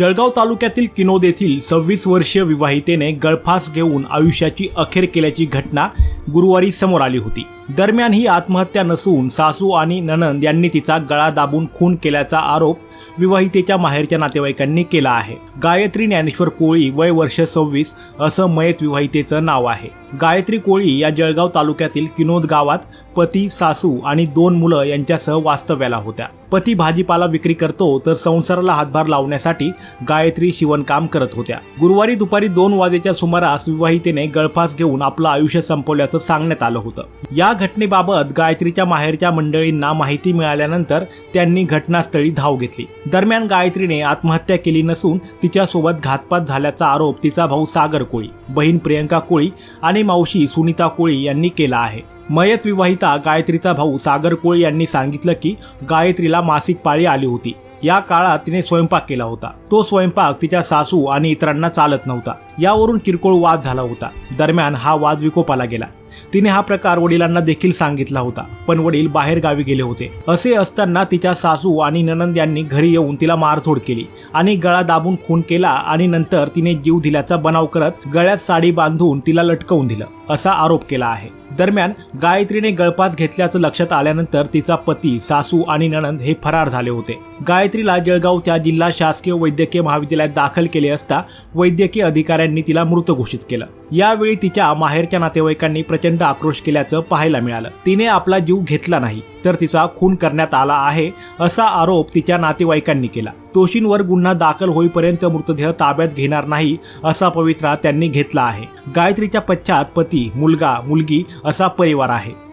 जळगाव तालुक्यातील किनोद येथील सव्वीस वर्षीय विवाहितेने गळफास घेऊन आयुष्याची अखेर केल्याची घटना गुरुवारी समोर आली होती. दरम्यान ही आत्महत्या नसून सासू आणि ननंद यांनी तिचा गळा दाबून खून केल्याचा आरोप विवाहितेच्या माहेरच्या नातेवाईकांनी केला आहे. गायत्री ज्ञानेश्वर कोळी वय वर्ष सव्वीस असं मयत विवाहितेचं नाव आहे. गायत्री कोळी या जळगाव तालुक्यातील किनोद गावात पती सासू आणि दोन मुलं यांच्यासह वास्तव्याला होत्या. पती भाजीपाला विक्री करतो तर संसाराला हातभार लावण्यासाठी गायत्री शिवणकाम करत होत्या. गुरुवारी दुपारी दोन वाजेच्या सुमारास विवाहितेने गळफास घेऊन आपलं आयुष्य संपवल्याचं सांगण्यात आलं होतं. या घटनेबाबत गायत्रीच्या माहेरच्या मंडळींना माहिती मिळाल्यानंतर त्यांनी घटनास्थळी धाव घेतली. दरम्यान गायत्रीने आत्महत्या केली नसून तिच्यासोबत घातपात झाल्याचा आरोप तिचा भाऊ सागर कोळी बहीण प्रियंका कोळी आणि मावशी सुनीता कोळी यांनी केला आहे. मयत विवाहिता गायत्रीचा भाऊ सागर कोळी यांनी सांगितलं की गायत्रीला मासिक पाळी आली होती. या काळात तिने स्वयंपाक केला होता. तो स्वयंपाक तिच्या सासू आणि इतरांना चालत नव्हता. यावरून किरकोळ वाद झाला होता. दरम्यान हा वाद विकोपाला गेला. तिने हा प्रकार वडिलांना देखील सांगितला होता पण वडील बाहेर गावी गेले होते. असे असताना तिच्या सासू आणि ननंद यांनी घरी येऊन तिला मारझोड केली आणि गळा दाबून खून केला आणि नंतर तिने जीव दिल्याचा बनाव करत गळ्यात साडी बांधून तिला लटकवून दिलं असा आरोप केला आहे. दरम्यान गायत्रीने गळपास घेतल्याचं लक्षात आल्यानंतर तिचा पती सासू आणि नणंद हे फरार झाले होते. गायत्रीला जळगावच्या जिल्हा शासकीय वैद्यकीय महाविद्यालयात दाखल केले असता वैद्यकीय अधिकाऱ्यांनी तिला मृत घोषित केलं. यावेळी तिच्या माहेरच्या नातेवाईकांनी प्रचंड आक्रोश केल्याचं पाहायला मिळालं. तिने आपला जीव घेतला नाही. तर तिचा खून करण्यात आला आहे असा आरोप तिच्या नातेवाईकांनी केला. दोषींवर गुन्हा दाखल होईपर्यंत मृतदेह ताब्यात घेणार नाही असा पवित्रा त्यांनी घेतला आहे. गायत्रीच्या पश्चात पती मुलगा मुलगी असा परिवार आहे.